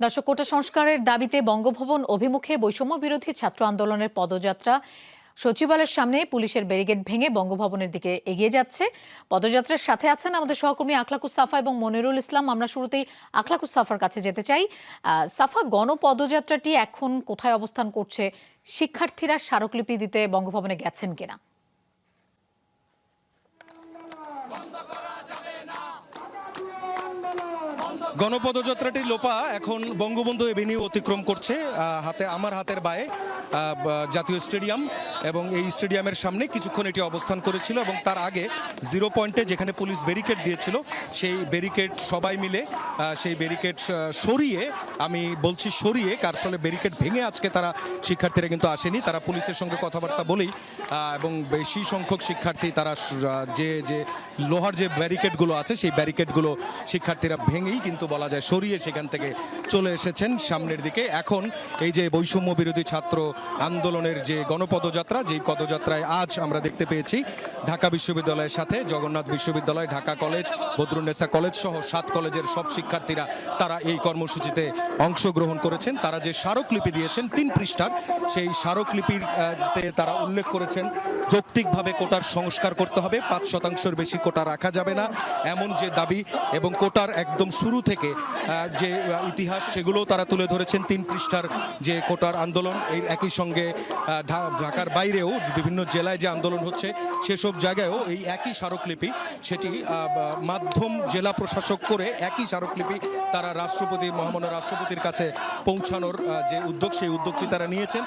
দর্শক, কোটা সংস্কারের দাবিতে বঙ্গভবন অভিমুখে বৈষম্য বিরোধী ছাত্র আন্দোলনের পদযাত্রা সচিবালয়ের সামনে পুলিশের ব্যারিকেড ভেঙে বঙ্গভবনের দিকে এগিয়ে যাচ্ছে। পদযাত্রার সাথে আছেন আমাদের সহকর্মী আখলাকুস সাফা এবং মনিরুল ইসলাম। আমরা শুরুতেই আখলাকুস সাফার কাছে যেতে চাই। সাফা, গণপদযাত্রাটি এখন কোথায় অবস্থান করছে? শিক্ষার্থীরা স্মারকলিপি দিতে বঙ্গভবনে গেছেন কিনা? গণপদযাত্রাটি লোপা এখন বঙ্গবন্ধু এভিনিউ অতিক্রম করছে হাতে আমার হাতের বায়ে। জাতীয় স্টেডিয়াম এবং এই স্টেডিয়ামের সামনে কিছুক্ষণ এটি অবস্থান করেছিল এবং তার আগে জিরো পয়েন্টে যেখানে পুলিশ ব্যারিকেড দিয়েছিল, সেই ব্যারিকেড সবাই মিলে সেই ব্যারিকেড সরিয়ে, আমি বলছি সরিয়ে, কার আসলে ব্যারিকেড ভেঙে আজকে তারা শিক্ষার্থীরা কিন্তু আসেনি। তারা পুলিশের সঙ্গে কথাবার্তা বলেই এবং বেশি সংখ্যক শিক্ষার্থী তারা যে যে লোহার যে ব্যারিকেডগুলো আছে, সেই ব্যারিকেডগুলো শিক্ষার্থীরা ভেঙেই কিন্তু বলা যায় সরিয়ে সেখান থেকে চলে এসেছেন সামনের দিকে। এখন এই যে বৈষম্য বিরোধী ছাত্র আন্দোলনের যে গণপদযাত্রা, যেই পদযাত্রায় আজ আমরা দেখতে পেয়েছি, ঢাকা বিশ্ববিদ্যালয়ের সাথে জগন্নাথ বিশ্ববিদ্যালয়, ঢাকা কলেজ বদরুন্নেসা কলেজ সহ সাত কলেজের সব শিক্ষার্থীরা তারা এই কর্মসূচিতে অংশগ্রহণ করেছেন। তারা যে স্মারকলিপি দিয়েছেন, তিন পৃষ্ঠার, সেই স্মারকলিপির তারা উল্লেখ করেছেন, যৌক্তিকভাবে কোটার সংস্কার করতে হবে, পাঁচ শতাংশের বেশি কোটা রাখা যাবে না। এমন যে দাবি এবং কোটার একদম শুরু থেকে যে ইতিহাস, সেগুলোও তারা তুলে ধরেছেন। তিন পৃষ্ঠার যে কোটার আন্দোলন, এই একই সঙ্গে ঢা- ঢাকার বাইরেও বিভিন্ন জেলায় যে আন্দোলন হচ্ছে, সেসব জায়গায়ও এই একই স্মারকলিপি, সেটি মাধ্যম জেলা প্রশাসক করে একই স্মারকলিপি তারা রাষ্ট্রপতি, মহামান্য রাষ্ট্রপতির কাছে পৌঁছানোর যে উদ্যোগ, সেই উদ্যোগটি তারা নিয়েছেন।